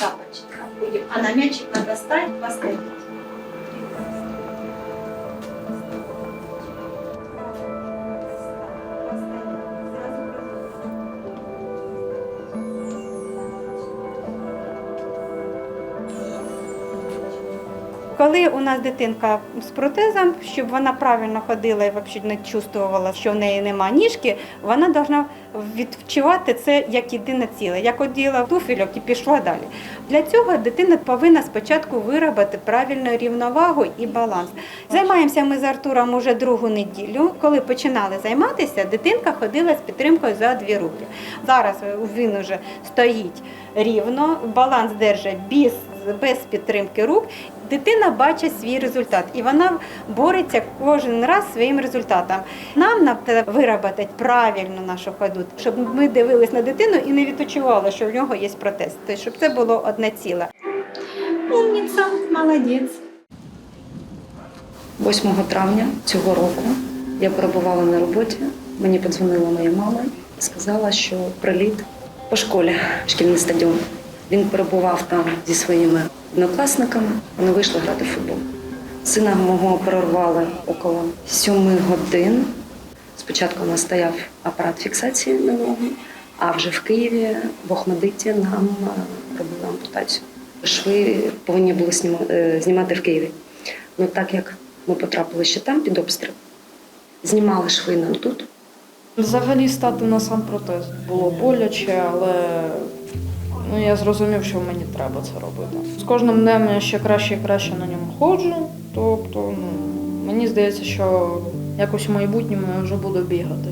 тапочках будем. А на мячик надо стать, поставить. Коли у нас дитинка з протезом, щоб вона правильно ходила і взагалі не чувствувала, що в неї нема ніжки, вона повинна відчувати це як єдине ціле. Як оділа туфельок і пішла далі. Для цього дитина повинна спочатку виробити правильну рівновагу і баланс. Займаємося ми з Артуром уже другу неділю. Коли починали займатися, дитинка ходила з підтримкою за дві руки. Зараз він уже стоїть рівно, баланс держить без, без підтримки рук. Дитина бачить свій результат, і вона бореться кожен раз своїм результатом. Нам треба виробити правильну нашу ходу, щоб ми дивились на дитину і не відчували, що в нього є протез. Тобто, щоб це було одне ціле. Умница, молодец. 8 травня цього року я перебувала на роботі. Мені подзвонила моя мама і сказала, що приліт по школі, шкільний стадіон. Він перебував там зі своїми однокласниками. Вони вийшли грати в футбол. Сина мого перервали около 7 годин. Спочатку у нас стояв апарат фіксації на ногу, а вже в Києві в Охмадиті нам е, робили ампутацію. Шви повинні були е, знімати в Києві. Ну так як ми потрапили ще там під обстріл, знімали шви нам тут. Взагалі стати на сам протез було боляче, але я зрозумів, що мені треба це робити. З кожним днем я ще краще і краще на ньому ходжу. Тобто, ну, мені здається, що якось в майбутньому я вже буду бігати.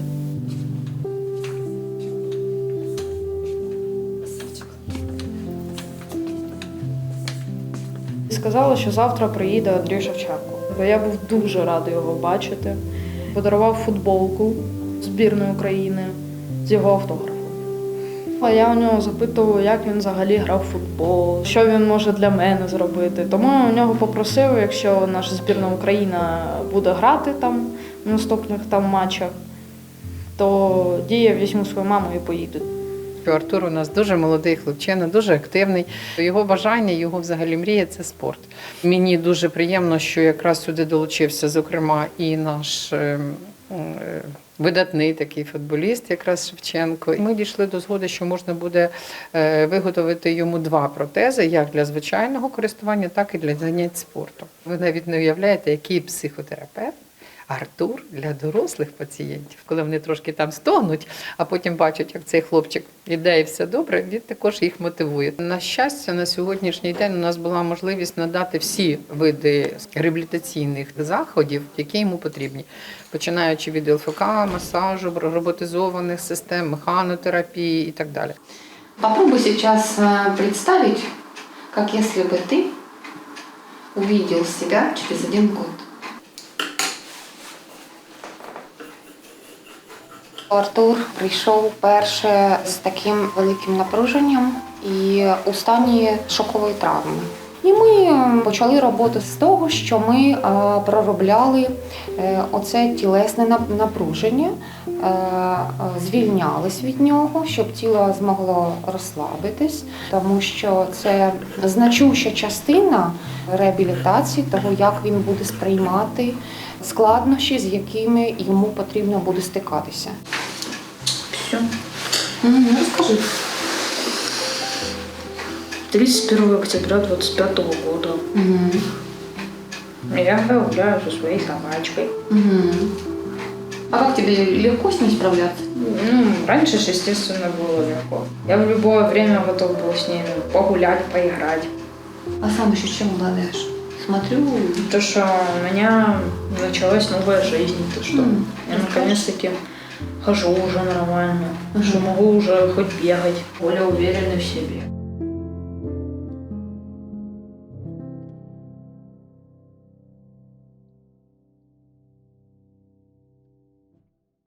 Сказала, що завтра приїде Андрій Шевченко. Я був дуже радий його бачити. Подарував футболку збірної України з його автографом. А я у нього запитував, як він взагалі грав в футбол, що він може для мене зробити. Тому я у нього попросив, якщо наша збірна Україна буде грати там в наступних там матчах, то я візьму свою маму і поїду. Артур у нас дуже молодий хлопчина, дуже активний. Його бажання, його взагалі мрія це спорт. Мені дуже приємно, що якраз сюди долучився, зокрема, і наш е, е, видатний такий футболіст, якраз Шевченко. Ми дійшли до згоди, що можна буде е, виготовити йому два протези, як для звичайного користування, так і для занять спорту. Ви навіть не уявляєте, який психотерапевт. Артур для дорослих пацієнтів, коли вони трошки там стогнуть, а потім бачать, як цей хлопчик іде і все добре, він також їх мотивує. На щастя, на сьогоднішній день у нас була можливість надати всі види реабілітаційних заходів, які йому потрібні, починаючи від ЛФК, масажу, роботизованих систем, механотерапії і так далі. Попробуй сейчас э, представить, как если бы ты увидел себя через один год. Артур прийшов перше з таким великим напруженням і у стані шокової травми. І ми почали роботу з того, що ми е, проробляли е, оце тілесне напруження, е, звільнялись від нього, щоб тіло змогло розслабитись, тому що це значуща частина реабілітації, того, як він буде сприймати складнощі, з якими йому потрібно буде стикатися. Все. Угу, розкажи. 31 октября 25 года Угу. я гуляю со своей собачкой. Угу. А как тебе легко с ней справляться? Ну, раньше же, естественно, было легко. Я в любое время готов был с ней погулять, поиграть. А сам еще чем обладаешь? Смотрю. То, что у меня началась новая жизнь, то, что М, я наконец-таки хожу уже нормально, что могу уже хоть бегать, более уверенный в себе.